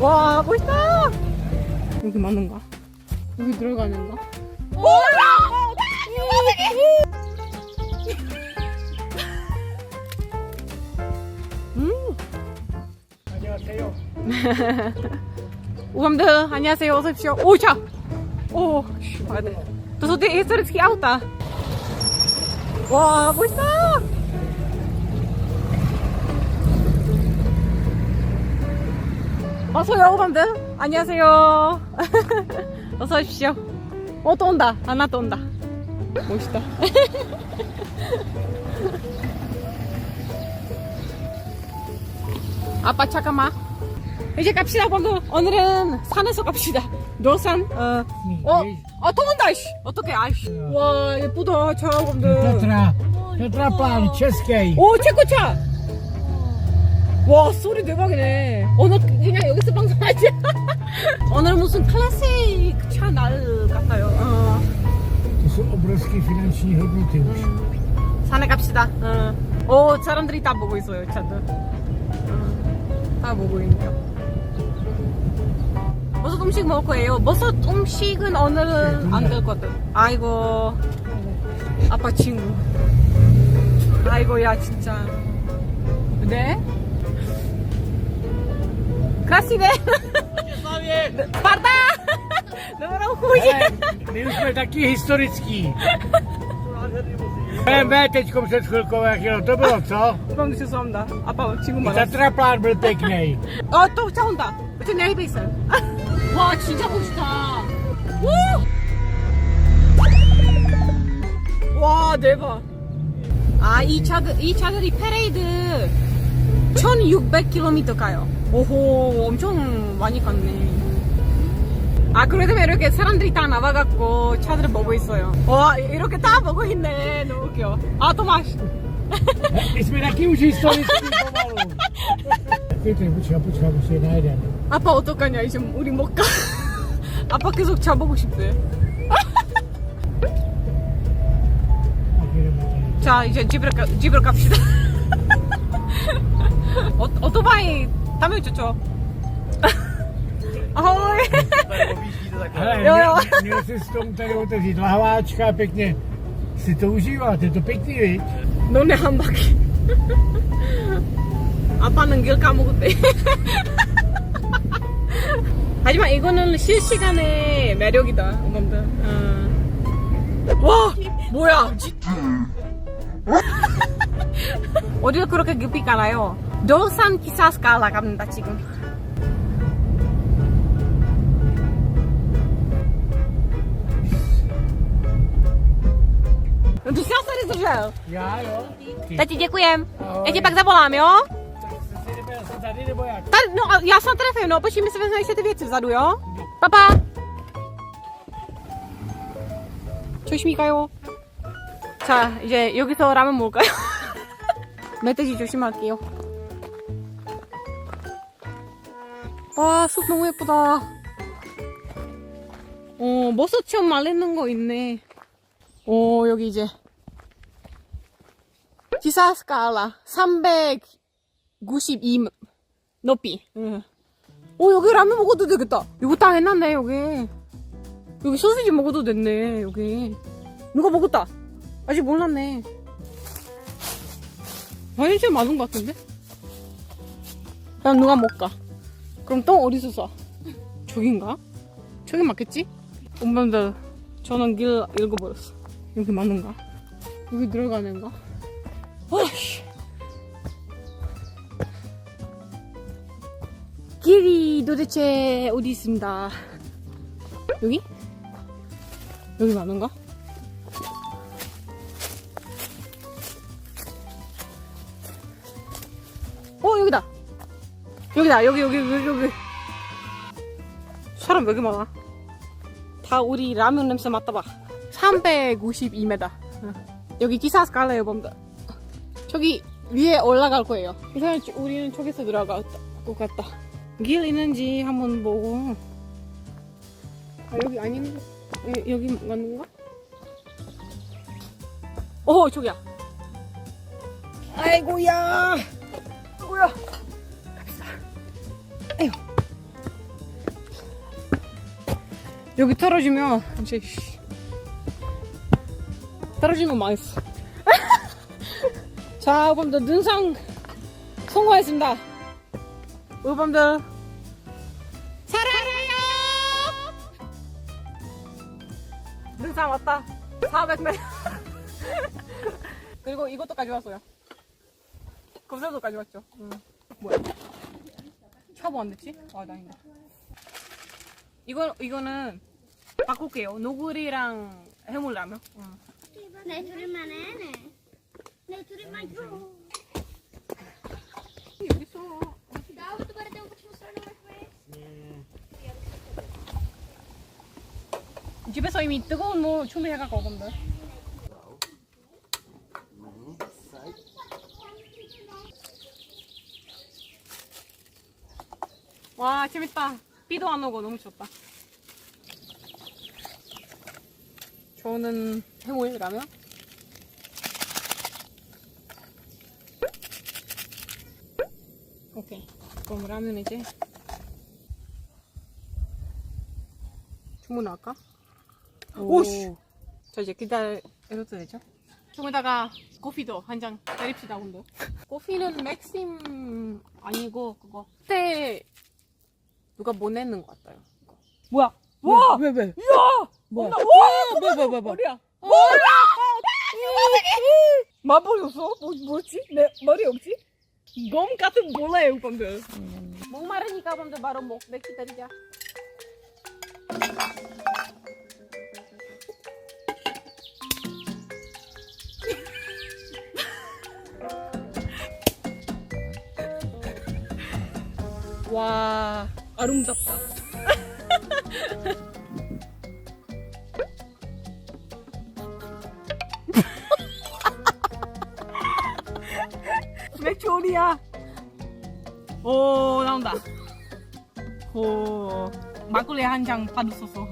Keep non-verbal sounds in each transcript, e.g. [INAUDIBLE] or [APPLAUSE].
와 멋있다. 여기 맞는가? 여기 들어가는가? 오! 음. 안녕하세요. 오감들 [LAUGHS] 안녕하세요 어서 오십시오 오자 오 są te historyjskie auta 와 멋있다 어서요 오감들. 안녕하세요. [LAUGHS] 어서 오십시오. 어 또 온다. 하나 또 온다. 멋있다. [LAUGHS] 아빠 잠깐만. 이제 갑시다 방금 오늘은 산에서 갑시다. 노산 어, 어, 아, 또 온다 씨. 어떡해 아이씨. 와 예쁘다. 차원들. Petra, Petra Pan, českej. 오 체코차 와 소리 대박이네. 오늘 그냥 여기서 방송하지? [LAUGHS] 오늘 무슨 클래식 차날 같아요? 어. To jsou obrovské finanční hodnoty už. 산에 갑시다. 어. 오 사람들이 다 보고 있어요 차들. 어. 다 보고 있네요. 버섯 음식 먹을 거예요. 버섯 음식은 오늘은 안될 거든 아이고. 아빠 친구. 아이고 야 진짜. 네? Sparta! Dobrou chuť. Ale my už jsme taky historický. BMW teďkom před chvilkou, jak jelo, to bylo co? Vám 죄송합니다. 아빠 친구 I 많아. Tatra Plán byl pěkný. 아, 또차 온다. 저내 입에 있어요. 와, 진짜 멋있다. 우! 와, 대박. 아, 이 차들, 이 차들이 페레이드 1600km 가요. 오호, 엄청 많이 갔네. 아, 그래도 이렇게 사람들이 다 나와갖고 차들을 보고 있어요. 와, 이렇게 다 보고 있네. 너무 웃겨. 아, 토마스. My jsme taky už historický pomalu. Počkej, počkej. 아빠 어떡하냐 이제 우리 못 가. [LAUGHS] 아빠 계속 자보고 싶대. Tady. 자 이제 집으로 가, 집으로 갑시다. [LAUGHS] 어, 오토바이 타면 좋죠. ahoj. Hele, měl, měl jsi s tomu tady otevřít lahváčka a pěkně si to užívat, je to pěkný, viď? 너네 한 바퀴. 아빠 는 길 까먹었대. 하지만 이거는 실시간의 매력이다, 이건들. 어. 와, 뭐야? 지- 어디가 그렇게 급히 가나요? 도산 기사 스칼라 갑니다, 지금. No ty jsi nás tady zdržel. Já jo. Ty. Tati, děkujem. Ahoj. Já ti pak zavolám, jo? Tak se jdeme zase tady nebo jak? Tady, no, a já se trefím, no, počkej, my si vezmeme ještě ty věci vzadu, jo? Papa. 저 심이가요? 자, 이제 여기서 라면 먹을까요? [LAUGHS] 멧돼지 조심할게요. 와, 숲 너무 예쁘다. 어, 머스처럼 말리는 거 있네. 어, 여기 이제. 기사 스칼라 392 높이. 응. 오, 여기 라면 먹어도 되겠다. 이거 다 해놨네, 여기. 여기 소시지 먹어도 됐네, 여기. 누가 먹었다. 아직 몰랐네. 화장실 많은 것 같은데? 그럼 누가 먹까? 그럼 똥 어디서 싸? 저긴가? 저기 맞겠지? 엄마들, 저는 길 읽어버렸어. 여기 맞는가? 여기 들어가는가? 어이씨. 길이 도대체 어디 있습니다. 여기? 여기 맞는가? 여기다 여기 여기 여기 여기. 사람 왜 이렇게 많아? 다 우리 라면 냄새 맡아봐. 352m. 여기 기사스 갈래요, 봄다. 저기 위에 올라갈 거예요. 우선 우리는 저기서 들어갈 것 같다. 길 있는지 한번 보고. 아, 여기 아닌, 여- 여기 맞는 건가? 어, 저기야. 아이고야. 갑시 여기 떨어지면 이제 씨. 떨어지면 망했어. [LAUGHS] 자, 여러분들 능상 성공했습니다. 여러분들 사랑해요. 능상 왔다. 400m. [LAUGHS] 그리고 이것도 가져왔어요. 검사도 가져왔죠. 응. 뭐야? 샤브 안 됐지? 아, 다행이다. 이거 이거는 바꿀게요. 노구리랑 해물라면. 응. 내 둘이만 해. 내 둘이만 줘. 여기 있어. 나부터 말했다. 혹시 못 살려 왜? 집에서 이미 뜨거운 물 준비해갖고 오건데. 와 재밌다. 비도 안 오고 너무 좋다. 저는 해물 라면. 오케이. 그럼 라면 이제 주문할까? 오씨. 자 이제 기다려도 되죠? 저기다가 커피도 한잔 내립시다 온도. [LAUGHS] 커피는 맥심 아니고 그거 그때 누가 보내는 것 같아요. 뭐야? 와! 왜, 왜? 야! 뭐야? 와! 뭐, 뭐, 뭐, 뭐. 머리야. 머리야! 마법이었어? 뭐, 뭐지? 내 머리 없지? 검 같은 몰라요, 방금. 목마르니까 방금 바로 목, 내 기다리자. 와, 아름답다. [LAUGHS] 맥주리야. 오 나온다. 오 막걸리 한잔 받았었어.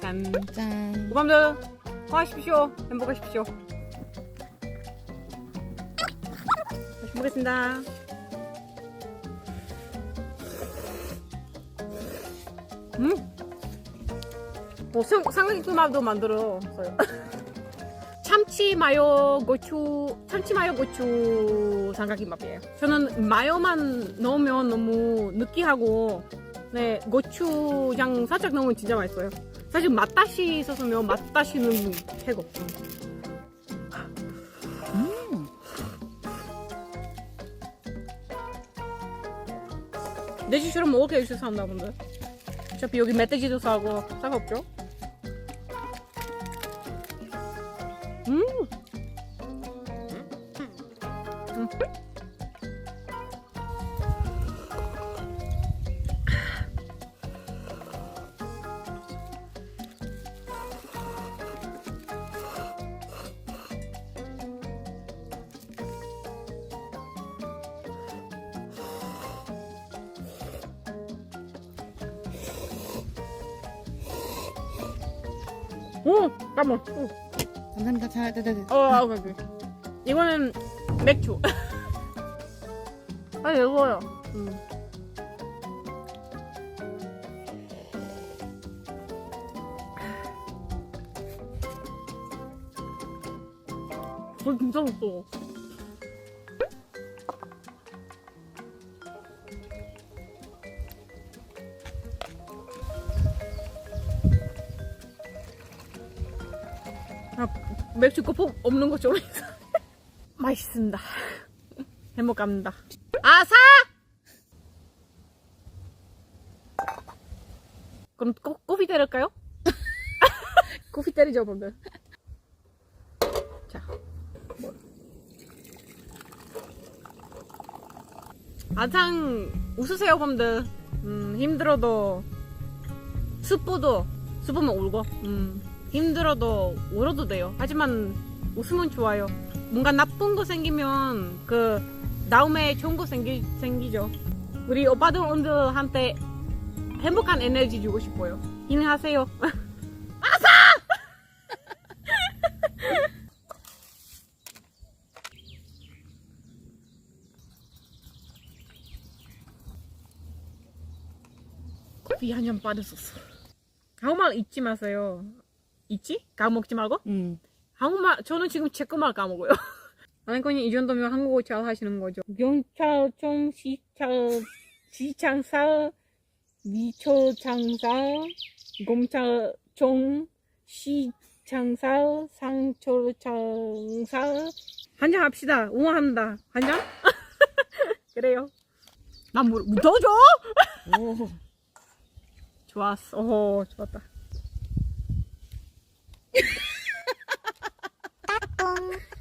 짠. 짠. 고감들 화하십시오. 행복하십시오. 다시 보겠습니다. 음? 어, 상, 삼각김밥도 만들었어요. [LAUGHS] 참치 마요 고추 참치 마요 고추 삼각김밥이에요. 저는 마요만 넣으면 너무 느끼하고 네 고추장 살짝 넣으면 진짜 맛있어요. 사실 맛다시 있었으면 맛다시는 최고. 음. 내지처럼 먹을게 해주셔서 한다 분들. 어차피 여기 멧돼지도 싸고 상관없죠? 음. 음. 오, 잠깐만. 오. 감사합니다. 자, 네, 네, 네. 어, 아, 오케이, 오케이. 이거는 맥주. 아, 이거요. 음. 어, 진짜 맛있어. 맥주 거품 없는 거 좋아해서 [LAUGHS] 맛있습니다. 행복합니다. 아사! 그럼 코, 커피 때릴까요? [LAUGHS] 커피 때리죠, 방금. 자. 뭐. 항상 웃으세요, 분들. 음, 힘들어도 스포도 스포면 울고 음, 힘들어도 울어도 돼요. 하지만 웃으면 좋아요. 뭔가 나쁜 거 생기면 그 다음에 좋은 거 생기, 생기죠. 우리 오빠들한테 행복한 에너지 주고 싶어요. 힘내하세요. [LAUGHS] [LAUGHS] 커피 한잔 받았었어. 한국말 잊지 마세요. 잊지? 까먹지 말고. 응. 한국말 저는 지금 제 것만 까먹어요. [LAUGHS] 아니거니 이 정도면 한국어 잘 하시는 거죠. 경찰청 시찰 시장사 미초장사 검찰청 시장사 상초장사 한잔 합시다. 응원합니다. 한 잔? [LAUGHS] 그래요. 난 물, 묻어줘! 오. [LAUGHS] 좋았어. 오, 좋았다. [LAUGHS] 따뚱